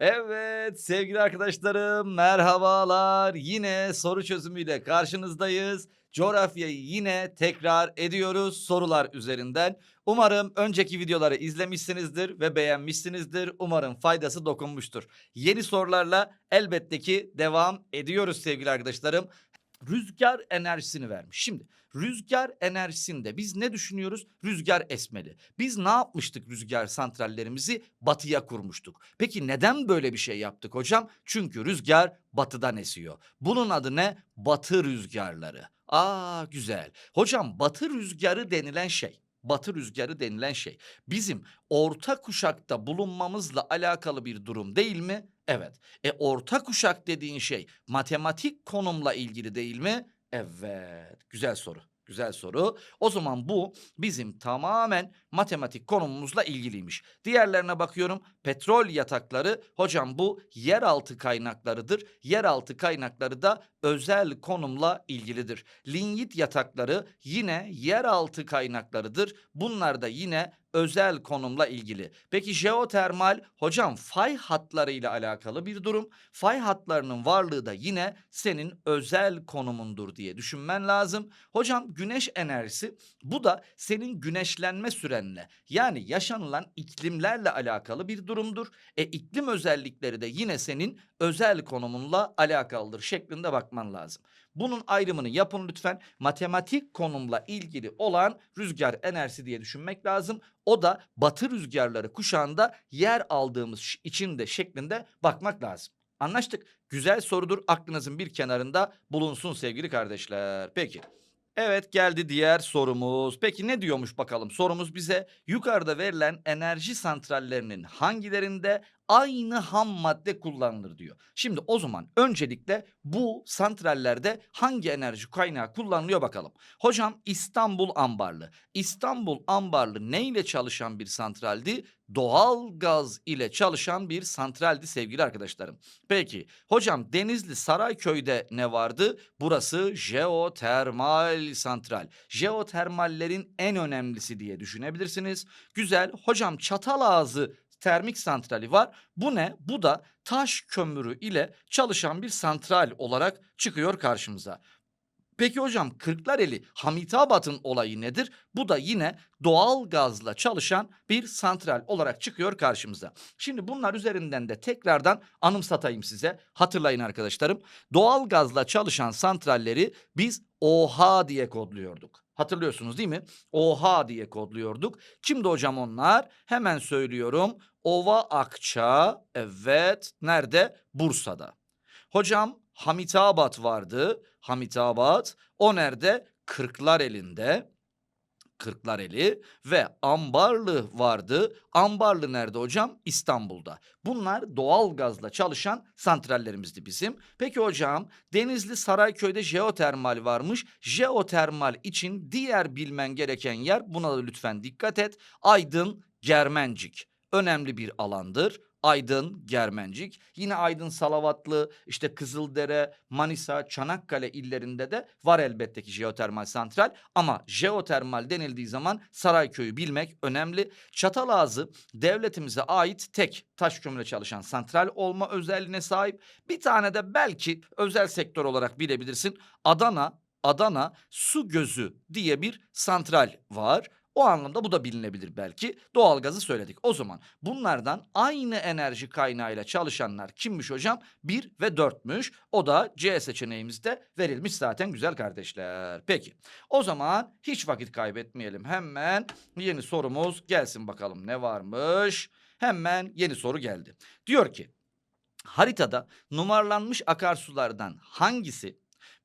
Evet sevgili arkadaşlarım merhabalar. Yine soru çözümüyle karşınızdayız. Coğrafyayı yine tekrar ediyoruz sorular üzerinden. Umarım önceki videoları izlemişsinizdir ve beğenmişsinizdir. Umarım faydası dokunmuştur. Yeni sorularla elbette ki devam ediyoruz sevgili arkadaşlarım. Rüzgar enerjisini vermiş. Şimdi rüzgar enerjisinde biz ne düşünüyoruz? Rüzgar esmeli. Biz ne yapmıştık rüzgar santrallerimizi? Batıya kurmuştuk. Peki neden böyle bir şey yaptık hocam? Çünkü rüzgar batıdan esiyor. Bunun adı ne? Batı rüzgarları. Aa güzel. Hocam batı rüzgarı denilen şey Batı rüzgarı denilen şey bizim orta kuşakta bulunmamızla alakalı bir durum değil mi? Evet. E orta kuşak dediğin şey matematik konumla ilgili değil mi? Evet. Güzel soru. Güzel soru. O zaman bu bizim tamamen matematik konumumuzla ilgiliymiş. Diğerlerine bakıyorum. Petrol yatakları hocam bu yeraltı kaynaklarıdır. Yeraltı kaynakları da özel konumla ilgilidir. Linyit yatakları yine yeraltı kaynaklarıdır. Bunlar da yine özel konumla ilgili. Peki jeotermal hocam fay hatlarıyla alakalı bir durum. Fay hatlarının varlığı da yine senin özel konumundur diye düşünmen lazım. Hocam güneş enerjisi bu da senin güneşlenme sürenle yani yaşanılan iklimlerle alakalı bir durumdur. E iklim özellikleri de yine senin özel konumunla alakalıdır şeklinde bakman lazım. Bunun ayrımını yapın lütfen. Matematik konumla ilgili olan rüzgar enerjisi diye düşünmek lazım. O da batı rüzgarları kuşağında yer aldığımız ş- için de şeklinde bakmak lazım. Anlaştık. Güzel sorudur. Aklınızın bir kenarında bulunsun sevgili kardeşler. Peki. Evet geldi diğer sorumuz. Peki ne diyormuş bakalım? Sorumuz bize yukarıda verilen enerji santrallerinin hangilerinde aynı ham madde kullanılır diyor. Şimdi o zaman öncelikle bu santrallerde hangi enerji kaynağı kullanılıyor bakalım. Hocam İstanbul Ambarlı. İstanbul Ambarlı ne ile çalışan bir santraldi? Doğal gaz ile çalışan bir santraldi sevgili arkadaşlarım. Peki hocam Denizli Sarayköy'de ne vardı? Burası jeotermal santral. Jeotermallerin en önemlisi diye düşünebilirsiniz. Güzel. Hocam Çatalazı termik santrali var. Bu ne? Bu da taş kömürü ile çalışan bir santral olarak çıkıyor karşımıza. Peki hocam Kırklareli Hamitabat'ın olayı nedir? Bu da yine doğal gazla çalışan bir santral olarak çıkıyor karşımıza. Şimdi bunlar üzerinden de tekrardan anımsatayım size. Hatırlayın arkadaşlarım. Doğal gazla çalışan santralleri biz OH diye kodluyorduk. Hatırlıyorsunuz değil mi? OH diye kodluyorduk. Kimdi hocam onlar? Hemen söylüyorum. Ova Akça. Evet. Nerede? Bursa'da. Hocam Hamitabat vardı. Hamitabat. O nerede? Kırklareli'nde. Kırklareli ve Ambarlı vardı. Ambarlı nerede hocam? İstanbul'da. Bunlar doğal gazla çalışan santrallerimizdi bizim. Peki hocam Denizli Sarayköy'de jeotermal varmış. Jeotermal için diğer bilmen gereken yer buna da lütfen dikkat et. Aydın Germencik. Önemli bir alandır. Aydın, Germencik. Yine Aydın, Salavatlı, işte Kızıldere, Manisa, Çanakkale illerinde de var elbette ki jeotermal santral. Ama jeotermal denildiği zaman Sarayköy'ü bilmek önemli. Çatalazı devletimize ait tek taş kömürle çalışan santral olma özelliğine sahip. Bir tane de belki özel sektör olarak bilebilirsin. Adana, Adana Su Gözü diye bir santral var. O anlamda bu da bilinebilir belki. Doğalgazı söyledik. O zaman bunlardan aynı enerji kaynağıyla çalışanlar kimmiş hocam? 1 ve 4'müş. O da C seçeneğimizde verilmiş zaten güzel kardeşler. Peki. O zaman hiç vakit kaybetmeyelim. Hemen yeni sorumuz gelsin bakalım ne varmış. Hemen yeni soru geldi. Diyor ki haritada numaralanmış akarsulardan hangisi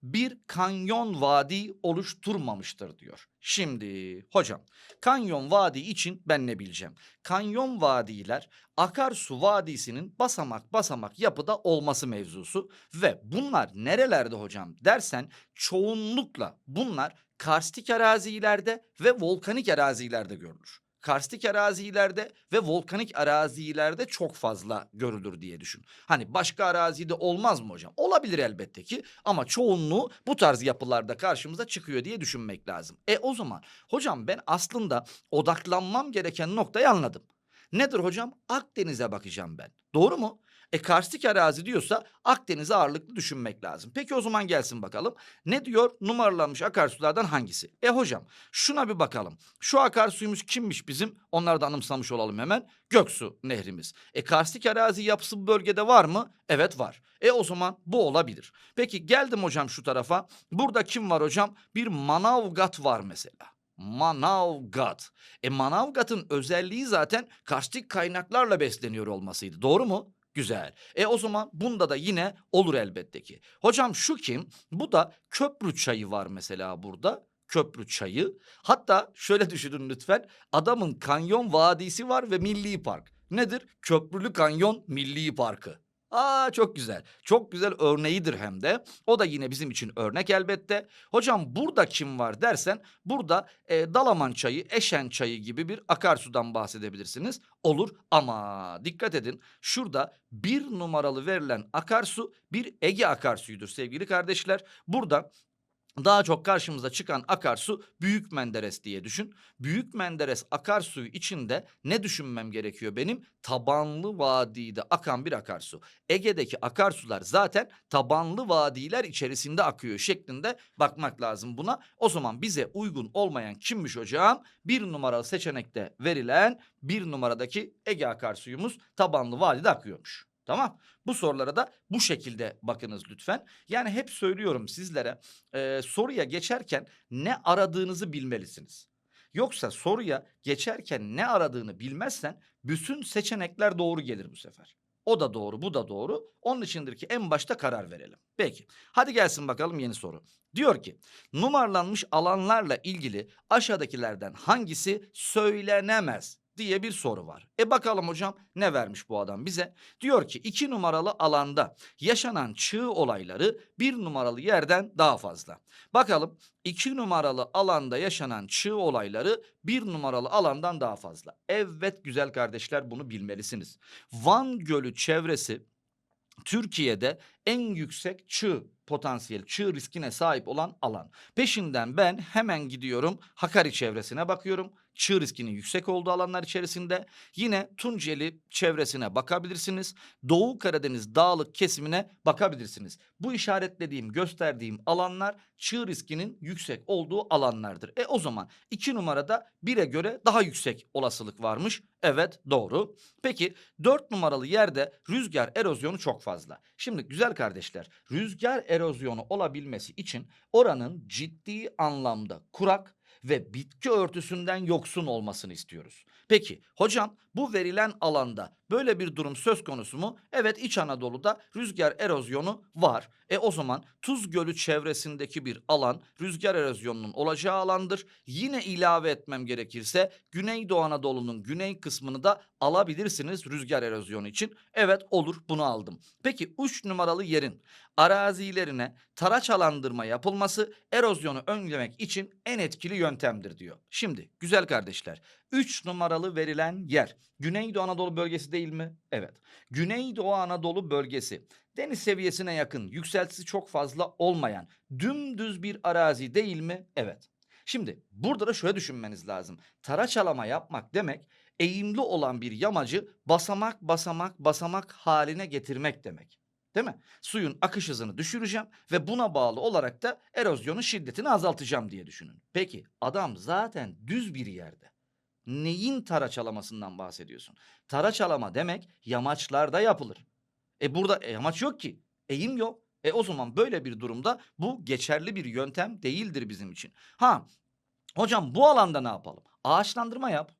bir kanyon vadi oluşturmamıştır diyor. Şimdi hocam kanyon vadi için ben ne bileceğim? Kanyon vadiler akarsu vadisinin basamak basamak yapıda olması mevzusu ve bunlar nerelerde hocam dersen çoğunlukla bunlar karstik arazilerde ve volkanik arazilerde görülür. Karstik arazilerde ve volkanik arazilerde çok fazla görülür diye düşün. Hani başka arazide olmaz mı hocam? Olabilir elbette ki ama çoğunluğu bu tarz yapılarda karşımıza çıkıyor diye düşünmek lazım. E o zaman hocam ben aslında odaklanmam gereken noktayı anladım. Nedir hocam? Akdeniz'e bakacağım ben. Doğru mu? E karstik arazi diyorsa Akdeniz'e ağırlıklı düşünmek lazım. Peki o zaman gelsin bakalım. Ne diyor? Numaralanmış akarsulardan hangisi? E hocam şuna bir bakalım. Şu akarsuyumuz kimmiş bizim? Onları da anımsamış olalım hemen. Göksu nehrimiz. E karstik arazi yapısı bu bölgede var mı? Evet var. E o zaman bu olabilir. Peki geldim hocam şu tarafa. Burada kim var hocam? Bir Manavgat var mesela. Manavgat. E Manavgat'ın özelliği zaten karstik kaynaklarla besleniyor olmasıydı. Doğru mu? Güzel. E o zaman bunda da yine olur elbette ki. Hocam şu kim? Bu da köprü çayı var mesela burada. Köprü çayı. Hatta şöyle düşünün lütfen. Adamın kanyon vadisi var ve milli park. Nedir? Köprülü Kanyon Milli Parkı. Aa çok güzel. Çok güzel örneğidir hem de. O da yine bizim için örnek elbette. Hocam burada kim var dersen burada e, Dalaman çayı, Eşen çayı gibi bir akarsudan bahsedebilirsiniz. Olur ama dikkat edin şurada bir numaralı verilen akarsu bir Ege akarsuyudur sevgili kardeşler. Burada daha çok karşımıza çıkan akarsu Büyük Menderes diye düşün. Büyük Menderes akarsuyu içinde ne düşünmem gerekiyor benim? Tabanlı vadide akan bir akarsu. Ege'deki akarsular zaten tabanlı vadiler içerisinde akıyor şeklinde bakmak lazım buna. O zaman bize uygun olmayan kimmiş hocam? Bir numaralı seçenekte verilen bir numaradaki Ege akarsuyumuz tabanlı vadide akıyormuş. Tamam. Bu sorulara da bu şekilde bakınız lütfen. Yani hep söylüyorum sizlere e, soruya geçerken ne aradığınızı bilmelisiniz. Yoksa soruya geçerken ne aradığını bilmezsen bütün seçenekler doğru gelir bu sefer. O da doğru, bu da doğru. Onun içindir ki en başta karar verelim. Peki. Hadi gelsin bakalım yeni soru. Diyor ki numaralanmış alanlarla ilgili aşağıdakilerden hangisi söylenemez diye bir soru var. E bakalım hocam ne vermiş bu adam bize? Diyor ki iki numaralı alanda yaşanan çığ olayları bir numaralı yerden daha fazla. Bakalım iki numaralı alanda yaşanan çığ olayları bir numaralı alandan daha fazla. Evet güzel kardeşler bunu bilmelisiniz. Van Gölü çevresi Türkiye'de en yüksek çığ potansiyel, çığ riskine sahip olan alan. Peşinden ben hemen gidiyorum Hakkari çevresine bakıyorum. Çığ riskinin yüksek olduğu alanlar içerisinde. Yine Tunceli çevresine bakabilirsiniz. Doğu Karadeniz dağlık kesimine bakabilirsiniz. Bu işaretlediğim, gösterdiğim alanlar çığ riskinin yüksek olduğu alanlardır. E o zaman iki numarada bire göre daha yüksek olasılık varmış. Evet doğru. Peki dört numaralı yerde rüzgar erozyonu çok fazla. Şimdi güzel kardeşler rüzgar erozyonu olabilmesi için oranın ciddi anlamda kurak ve bitki örtüsünden yoksun olmasını istiyoruz. Peki hocam bu verilen alanda böyle bir durum söz konusu mu? Evet İç Anadolu'da rüzgar erozyonu var. E o zaman Tuz Gölü çevresindeki bir alan rüzgar erozyonunun olacağı alandır. Yine ilave etmem gerekirse Güneydoğu Anadolu'nun güney kısmını da alabilirsiniz rüzgar erozyonu için. Evet olur bunu aldım. Peki 3 numaralı yerin arazilerine taraçalandırma yapılması erozyonu önlemek için en etkili yöntemdir diyor. Şimdi güzel kardeşler 3 numaralı verilen yer Güneydoğu Anadolu bölgesi değil mi? Evet. Güneydoğu Anadolu bölgesi deniz seviyesine yakın, yükseltisi çok fazla olmayan dümdüz bir arazi değil mi? Evet. Şimdi burada da şöyle düşünmeniz lazım. Taraçalama yapmak demek eğimli olan bir yamacı basamak basamak basamak haline getirmek demek. Değil mi? Suyun akış hızını düşüreceğim ve buna bağlı olarak da erozyonun şiddetini azaltacağım diye düşünün. Peki adam zaten düz bir yerde. Neyin taraçalamasından bahsediyorsun? Taraçalama demek yamaçlarda yapılır. E burada e, yamaç yok ki. Eğim yok. E o zaman böyle bir durumda bu geçerli bir yöntem değildir bizim için. Ha hocam bu alanda ne yapalım? Ağaçlandırma yap.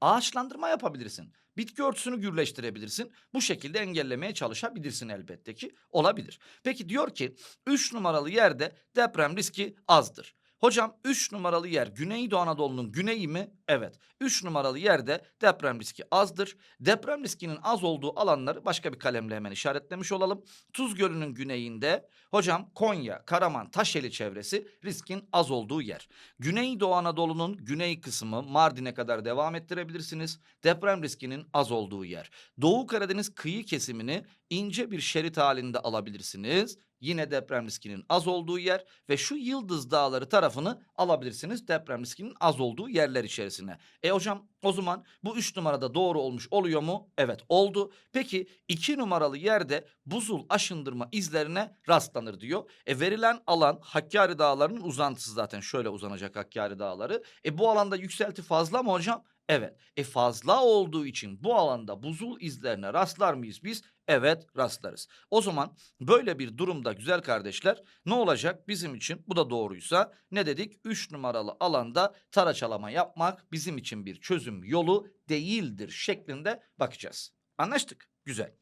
Ağaçlandırma yapabilirsin. Bitki örtüsünü gürleştirebilirsin. Bu şekilde engellemeye çalışabilirsin elbette ki. Olabilir. Peki diyor ki 3 numaralı yerde deprem riski azdır. Hocam 3 numaralı yer Güneydoğu Anadolu'nun güneyi mi? Evet. 3 numaralı yerde deprem riski azdır. Deprem riskinin az olduğu alanları başka bir kalemle hemen işaretlemiş olalım. Tuz Gölü'nün güneyinde hocam Konya, Karaman, Taşeli çevresi riskin az olduğu yer. Güneydoğu Anadolu'nun güney kısmı Mardin'e kadar devam ettirebilirsiniz. Deprem riskinin az olduğu yer. Doğu Karadeniz kıyı kesimini ince bir şerit halinde alabilirsiniz. Yine deprem riskinin az olduğu yer ve şu Yıldız Dağları tarafını alabilirsiniz deprem riskinin az olduğu yerler içerisine. E hocam o zaman bu 3 numarada doğru olmuş oluyor mu? Evet oldu. Peki 2 numaralı yerde buzul aşındırma izlerine rastlanır diyor. E verilen alan Hakkari Dağları'nın uzantısı zaten şöyle uzanacak Hakkari Dağları. E bu alanda yükselti fazla mı hocam? Evet. E fazla olduğu için bu alanda buzul izlerine rastlar mıyız biz? Evet rastlarız. O zaman böyle bir durumda güzel kardeşler ne olacak bizim için? Bu da doğruysa ne dedik? 3 numaralı alanda taraçalama yapmak bizim için bir çözüm yolu değildir şeklinde bakacağız. Anlaştık. Güzel.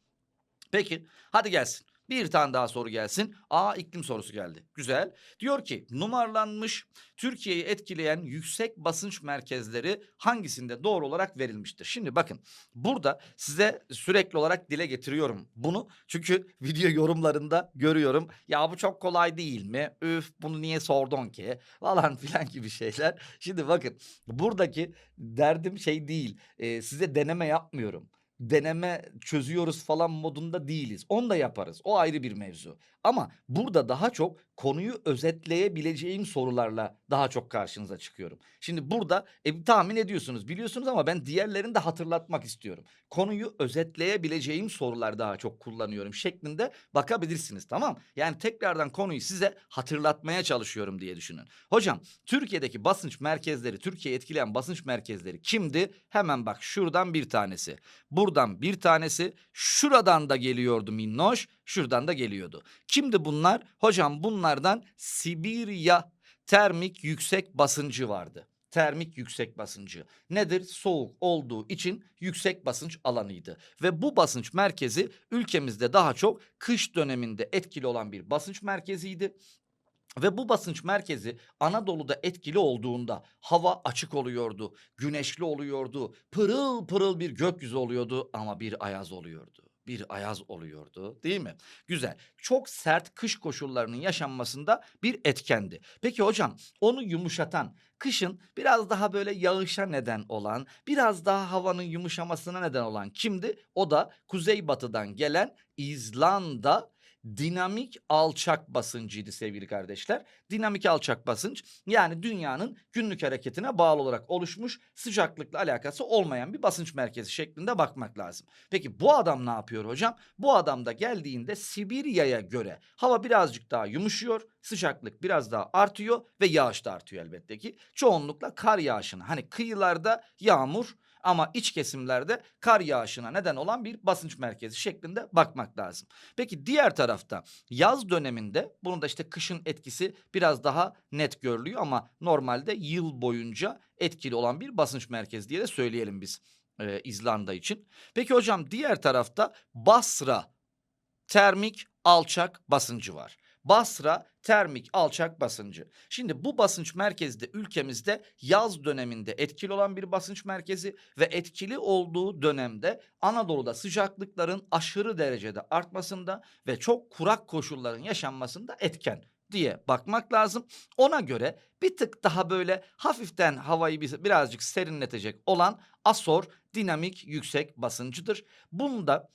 Peki hadi gelsin. Bir tane daha soru gelsin. Aa iklim sorusu geldi. Güzel. Diyor ki numaralanmış Türkiye'yi etkileyen yüksek basınç merkezleri hangisinde doğru olarak verilmiştir? Şimdi bakın burada size sürekli olarak dile getiriyorum bunu. Çünkü video yorumlarında görüyorum. Ya bu çok kolay değil mi? Üf bunu niye sordun ki? Falan filan gibi şeyler. Şimdi bakın buradaki derdim şey değil. Ee, size deneme yapmıyorum deneme çözüyoruz falan modunda değiliz. Onu da yaparız. O ayrı bir mevzu. Ama burada daha çok konuyu özetleyebileceğim sorularla daha çok karşınıza çıkıyorum. Şimdi burada e, tahmin ediyorsunuz, biliyorsunuz ama ben diğerlerini de hatırlatmak istiyorum. Konuyu özetleyebileceğim sorular daha çok kullanıyorum şeklinde bakabilirsiniz tamam? Yani tekrardan konuyu size hatırlatmaya çalışıyorum diye düşünün. Hocam Türkiye'deki basınç merkezleri, Türkiye'yi etkileyen basınç merkezleri kimdi? Hemen bak şuradan bir tanesi. Buradan bir tanesi, şuradan da geliyordu minnoş, şuradan da geliyordu. Kimdi bunlar? Hocam bunlardan Sibirya termik yüksek basıncı vardı. Termik yüksek basıncı. Nedir? Soğuk olduğu için yüksek basınç alanıydı. Ve bu basınç merkezi ülkemizde daha çok kış döneminde etkili olan bir basınç merkeziydi. Ve bu basınç merkezi Anadolu'da etkili olduğunda hava açık oluyordu, güneşli oluyordu, pırıl pırıl bir gökyüzü oluyordu ama bir ayaz oluyordu. Bir ayaz oluyordu değil mi? Güzel. Çok sert kış koşullarının yaşanmasında bir etkendi. Peki hocam onu yumuşatan, kışın biraz daha böyle yağışa neden olan, biraz daha havanın yumuşamasına neden olan kimdi? O da kuzeybatıdan gelen İzlanda dinamik alçak basıncıydı sevgili kardeşler. Dinamik alçak basınç yani dünyanın günlük hareketine bağlı olarak oluşmuş sıcaklıkla alakası olmayan bir basınç merkezi şeklinde bakmak lazım. Peki bu adam ne yapıyor hocam? Bu adam da geldiğinde Sibirya'ya göre hava birazcık daha yumuşuyor, sıcaklık biraz daha artıyor ve yağış da artıyor elbette ki. Çoğunlukla kar yağışına hani kıyılarda yağmur ama iç kesimlerde kar yağışına neden olan bir basınç merkezi şeklinde bakmak lazım. Peki diğer tarafta yaz döneminde bunun da işte kışın etkisi biraz daha net görülüyor ama normalde yıl boyunca etkili olan bir basınç merkezi diye de söyleyelim biz e, İzlanda için. Peki hocam diğer tarafta Basra termik alçak basıncı var. Basra termik alçak basıncı. Şimdi bu basınç merkezi de ülkemizde yaz döneminde etkili olan bir basınç merkezi ve etkili olduğu dönemde Anadolu'da sıcaklıkların aşırı derecede artmasında ve çok kurak koşulların yaşanmasında etken diye bakmak lazım. Ona göre bir tık daha böyle hafiften havayı birazcık serinletecek olan Asor dinamik yüksek basıncıdır. Bunda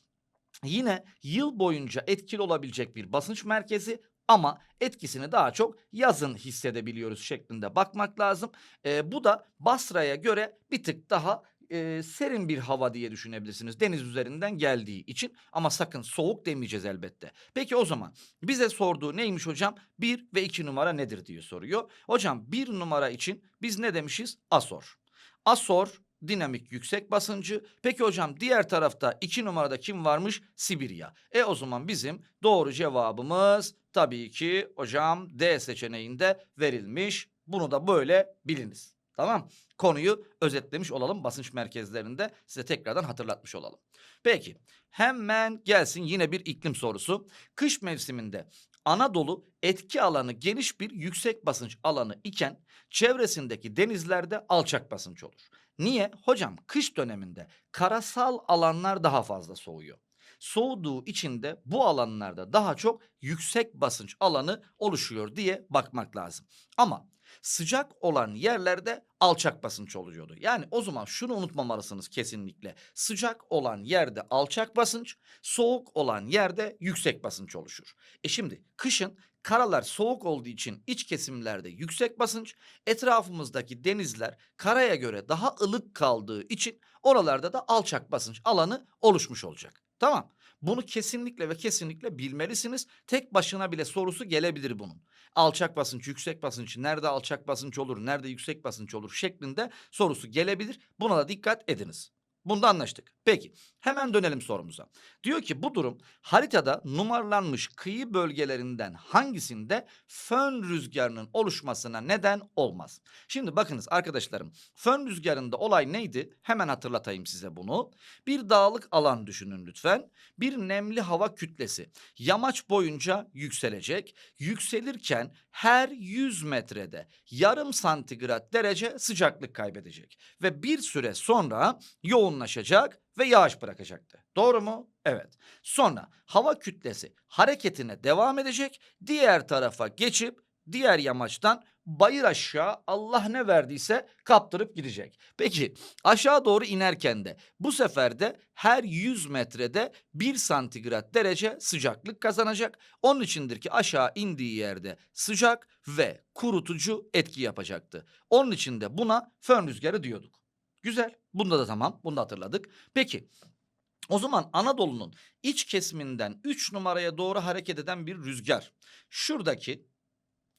yine yıl boyunca etkili olabilecek bir basınç merkezi ama etkisini daha çok yazın hissedebiliyoruz şeklinde bakmak lazım. E, bu da Basra'ya göre bir tık daha e, serin bir hava diye düşünebilirsiniz. Deniz üzerinden geldiği için ama sakın soğuk demeyeceğiz elbette. Peki o zaman bize sorduğu neymiş hocam? Bir ve iki numara nedir diye soruyor. Hocam bir numara için biz ne demişiz? Asor. Asor dinamik yüksek basıncı. Peki hocam diğer tarafta iki numarada kim varmış? Sibirya. E o zaman bizim doğru cevabımız tabii ki hocam D seçeneğinde verilmiş. Bunu da böyle biliniz. Tamam. Konuyu özetlemiş olalım basınç merkezlerinde size tekrardan hatırlatmış olalım. Peki hemen gelsin yine bir iklim sorusu. Kış mevsiminde Anadolu etki alanı geniş bir yüksek basınç alanı iken çevresindeki denizlerde alçak basınç olur. Niye? Hocam kış döneminde karasal alanlar daha fazla soğuyor. soğuduğu için de bu alanlarda daha çok yüksek basınç alanı oluşuyor diye bakmak lazım. Ama sıcak olan yerlerde alçak basınç oluyordu. Yani o zaman şunu unutmamalısınız kesinlikle. Sıcak olan yerde alçak basınç, soğuk olan yerde yüksek basınç oluşur. E şimdi kışın karalar soğuk olduğu için iç kesimlerde yüksek basınç, etrafımızdaki denizler karaya göre daha ılık kaldığı için oralarda da alçak basınç alanı oluşmuş olacak. Tamam. Bunu kesinlikle ve kesinlikle bilmelisiniz. Tek başına bile sorusu gelebilir bunun. Alçak basınç, yüksek basınç, nerede alçak basınç olur, nerede yüksek basınç olur şeklinde sorusu gelebilir. Buna da dikkat ediniz. Bunda anlaştık. Peki hemen dönelim sorumuza. Diyor ki bu durum haritada numaralanmış kıyı bölgelerinden hangisinde fön rüzgarının oluşmasına neden olmaz? Şimdi bakınız arkadaşlarım fön rüzgarında olay neydi? Hemen hatırlatayım size bunu. Bir dağlık alan düşünün lütfen. Bir nemli hava kütlesi yamaç boyunca yükselecek. Yükselirken her 100 metrede yarım santigrat derece sıcaklık kaybedecek. Ve bir süre sonra yoğunlaşacak ve yağış bırakacaktı. Doğru mu? Evet. Sonra hava kütlesi hareketine devam edecek. Diğer tarafa geçip diğer yamaçtan bayır aşağı Allah ne verdiyse kaptırıp gidecek. Peki aşağı doğru inerken de bu sefer de her 100 metrede 1 santigrat derece sıcaklık kazanacak. Onun içindir ki aşağı indiği yerde sıcak ve kurutucu etki yapacaktı. Onun için de buna fön rüzgarı diyorduk. Güzel. Bunda da tamam. Bunu da hatırladık. Peki o zaman Anadolu'nun iç kesiminden 3 numaraya doğru hareket eden bir rüzgar. Şuradaki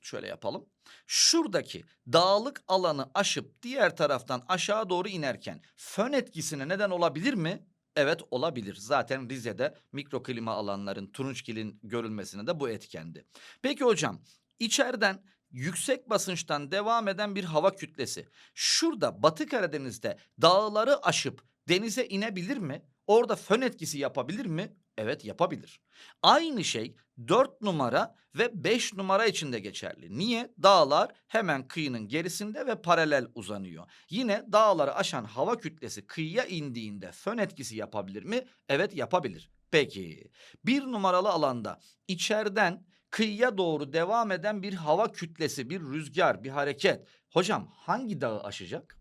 şöyle yapalım. Şuradaki dağlık alanı aşıp diğer taraftan aşağı doğru inerken fön etkisine neden olabilir mi? Evet olabilir. Zaten Rize'de mikroklima alanların turunçgilin görülmesine de bu etkendi. Peki hocam içeriden yüksek basınçtan devam eden bir hava kütlesi şurada Batı Karadeniz'de dağları aşıp denize inebilir mi? Orada fön etkisi yapabilir mi? Evet yapabilir. Aynı şey 4 numara ve 5 numara için de geçerli. Niye? Dağlar hemen kıyının gerisinde ve paralel uzanıyor. Yine dağları aşan hava kütlesi kıyıya indiğinde fön etkisi yapabilir mi? Evet yapabilir. Peki bir numaralı alanda içeriden kıyıya doğru devam eden bir hava kütlesi, bir rüzgar, bir hareket. Hocam hangi dağı aşacak?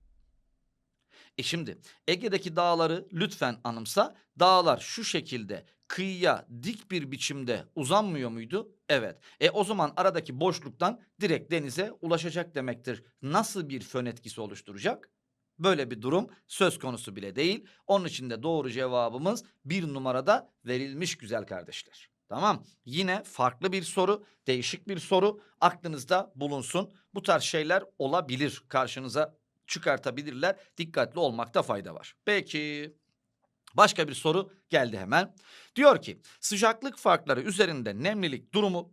E şimdi Ege'deki dağları lütfen anımsa. Dağlar şu şekilde kıyıya dik bir biçimde uzanmıyor muydu? Evet. E o zaman aradaki boşluktan direkt denize ulaşacak demektir. Nasıl bir fön etkisi oluşturacak? Böyle bir durum söz konusu bile değil. Onun için de doğru cevabımız bir numarada verilmiş güzel kardeşler. Tamam. Yine farklı bir soru, değişik bir soru aklınızda bulunsun. Bu tarz şeyler olabilir karşınıza çıkartabilirler. Dikkatli olmakta fayda var. Peki. Başka bir soru geldi hemen. Diyor ki sıcaklık farkları üzerinde nemlilik durumu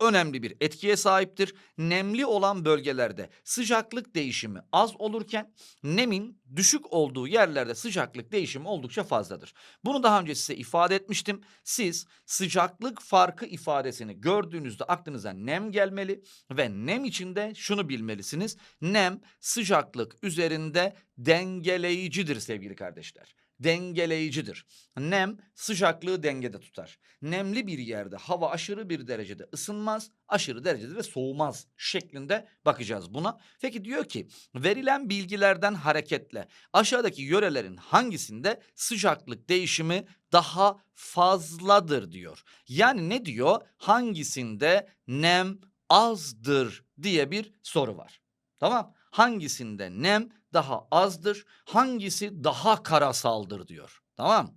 önemli bir etkiye sahiptir. Nemli olan bölgelerde sıcaklık değişimi az olurken nemin düşük olduğu yerlerde sıcaklık değişimi oldukça fazladır. Bunu daha önce size ifade etmiştim. Siz sıcaklık farkı ifadesini gördüğünüzde aklınıza nem gelmeli ve nem içinde şunu bilmelisiniz. Nem sıcaklık üzerinde dengeleyicidir sevgili kardeşler dengeleyicidir. Nem sıcaklığı dengede tutar. Nemli bir yerde hava aşırı bir derecede ısınmaz, aşırı derecede de soğumaz şeklinde bakacağız buna. Peki diyor ki verilen bilgilerden hareketle aşağıdaki yörelerin hangisinde sıcaklık değişimi daha fazladır diyor. Yani ne diyor? Hangisinde nem azdır diye bir soru var. Tamam? Hangisinde nem daha azdır, hangisi daha karasaldır diyor. Tamam?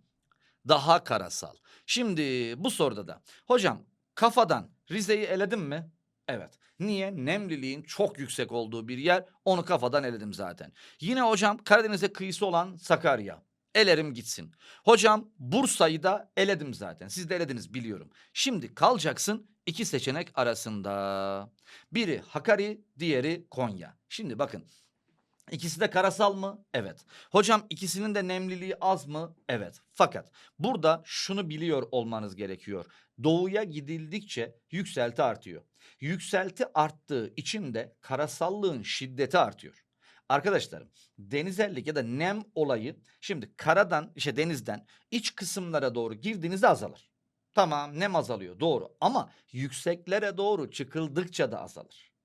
Daha karasal. Şimdi bu soruda da hocam kafadan Rize'yi eledim mi? Evet. Niye? Nemliliğin çok yüksek olduğu bir yer. Onu kafadan eledim zaten. Yine hocam Karadeniz'e kıyısı olan Sakarya. Elerim gitsin. Hocam Bursa'yı da eledim zaten. Siz de elediniz biliyorum. Şimdi kalacaksın iki seçenek arasında. Biri Hakkari, diğeri Konya. Şimdi bakın İkisi de karasal mı? Evet. Hocam ikisinin de nemliliği az mı? Evet. Fakat burada şunu biliyor olmanız gerekiyor. Doğuya gidildikçe yükselti artıyor. Yükselti arttığı için de karasallığın şiddeti artıyor. Arkadaşlarım denizellik ya da nem olayı şimdi karadan işte denizden iç kısımlara doğru girdiğinizde azalır. Tamam nem azalıyor doğru ama yükseklere doğru çıkıldıkça da azalır.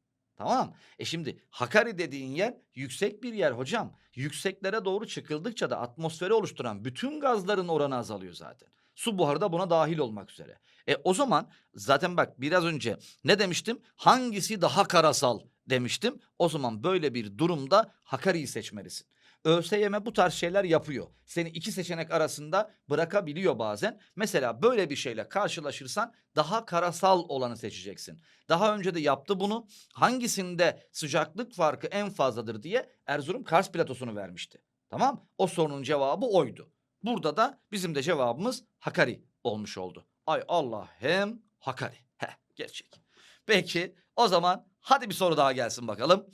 Tamam. E şimdi Hakkari dediğin yer yüksek bir yer hocam. Yükseklere doğru çıkıldıkça da atmosferi oluşturan bütün gazların oranı azalıyor zaten. Su buharı da buna dahil olmak üzere. E o zaman zaten bak biraz önce ne demiştim? Hangisi daha karasal demiştim. O zaman böyle bir durumda Hakkari'yi seçmelisin. ÖSYM bu tarz şeyler yapıyor. Seni iki seçenek arasında bırakabiliyor bazen. Mesela böyle bir şeyle karşılaşırsan daha karasal olanı seçeceksin. Daha önce de yaptı bunu. Hangisinde sıcaklık farkı en fazladır diye Erzurum Kars platosunu vermişti. Tamam? O sorunun cevabı oydu. Burada da bizim de cevabımız Hakkari olmuş oldu. Ay Allah hem Hakkari. Heh, gerçek. Peki o zaman hadi bir soru daha gelsin bakalım.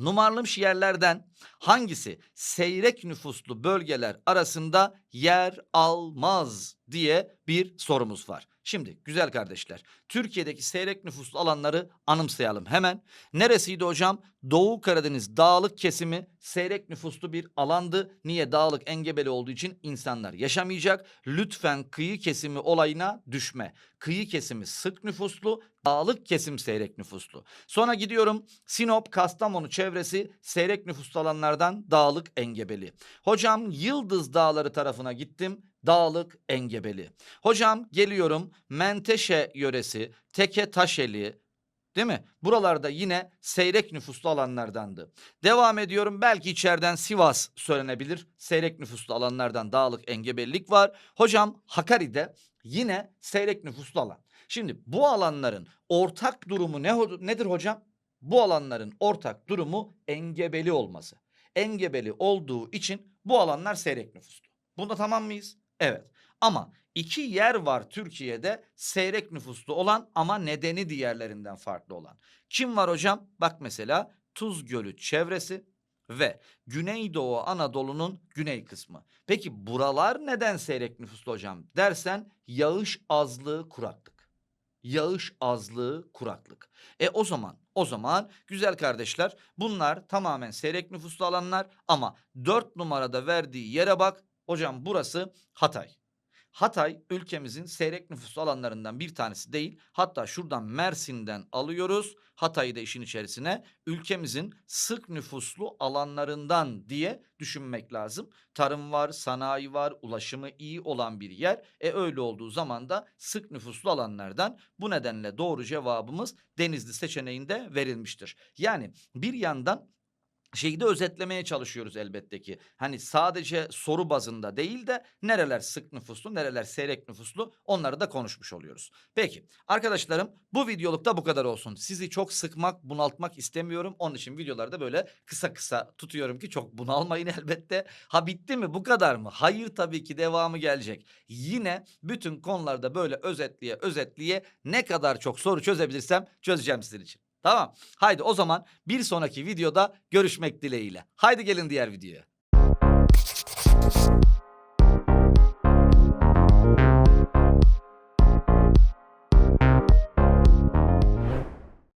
Numaralım şiirlerden hangisi seyrek nüfuslu bölgeler arasında yer almaz diye bir sorumuz var. Şimdi güzel kardeşler Türkiye'deki seyrek nüfuslu alanları anımsayalım hemen. Neresiydi hocam? Doğu Karadeniz dağlık kesimi seyrek nüfuslu bir alandı. Niye? Dağlık engebeli olduğu için insanlar yaşamayacak. Lütfen kıyı kesimi olayına düşme. Kıyı kesimi sık nüfuslu, dağlık kesim seyrek nüfuslu. Sonra gidiyorum Sinop, Kastamonu çevresi seyrek nüfuslu alanlardan dağlık engebeli. Hocam Yıldız Dağları tarafına gittim. Dağlık engebeli. Hocam geliyorum Menteşe yöresi, Teke Taşeli, Değil mi? Buralarda yine seyrek nüfuslu alanlardandı. Devam ediyorum. Belki içeriden Sivas söylenebilir. Seyrek nüfuslu alanlardan dağlık engebelilik var. Hocam Hakkari'de yine seyrek nüfuslu alan. Şimdi bu alanların ortak durumu ne nedir hocam? Bu alanların ortak durumu engebeli olması. Engebeli olduğu için bu alanlar seyrek nüfuslu. Bunda tamam mıyız? Evet. Ama iki yer var Türkiye'de seyrek nüfuslu olan ama nedeni diğerlerinden farklı olan. Kim var hocam? Bak mesela Tuz Gölü çevresi ve Güneydoğu Anadolu'nun güney kısmı. Peki buralar neden seyrek nüfuslu hocam dersen yağış azlığı kuraklık. Yağış azlığı kuraklık. E o zaman o zaman güzel kardeşler bunlar tamamen seyrek nüfuslu alanlar ama dört numarada verdiği yere bak hocam burası Hatay. Hatay ülkemizin seyrek nüfuslu alanlarından bir tanesi değil. Hatta şuradan Mersin'den alıyoruz. Hatay'ı da işin içerisine ülkemizin sık nüfuslu alanlarından diye düşünmek lazım. Tarım var, sanayi var, ulaşımı iyi olan bir yer. E öyle olduğu zaman da sık nüfuslu alanlardan. Bu nedenle doğru cevabımız Denizli seçeneğinde verilmiştir. Yani bir yandan şeyi özetlemeye çalışıyoruz elbette ki. Hani sadece soru bazında değil de nereler sık nüfuslu, nereler seyrek nüfuslu onları da konuşmuş oluyoruz. Peki arkadaşlarım bu videolukta bu kadar olsun. Sizi çok sıkmak, bunaltmak istemiyorum. Onun için videoları da böyle kısa kısa tutuyorum ki çok bunalmayın elbette. Ha bitti mi bu kadar mı? Hayır tabii ki devamı gelecek. Yine bütün konularda böyle özetliye özetliye ne kadar çok soru çözebilirsem çözeceğim sizin için. Tamam. Haydi o zaman bir sonraki videoda görüşmek dileğiyle. Haydi gelin diğer videoya.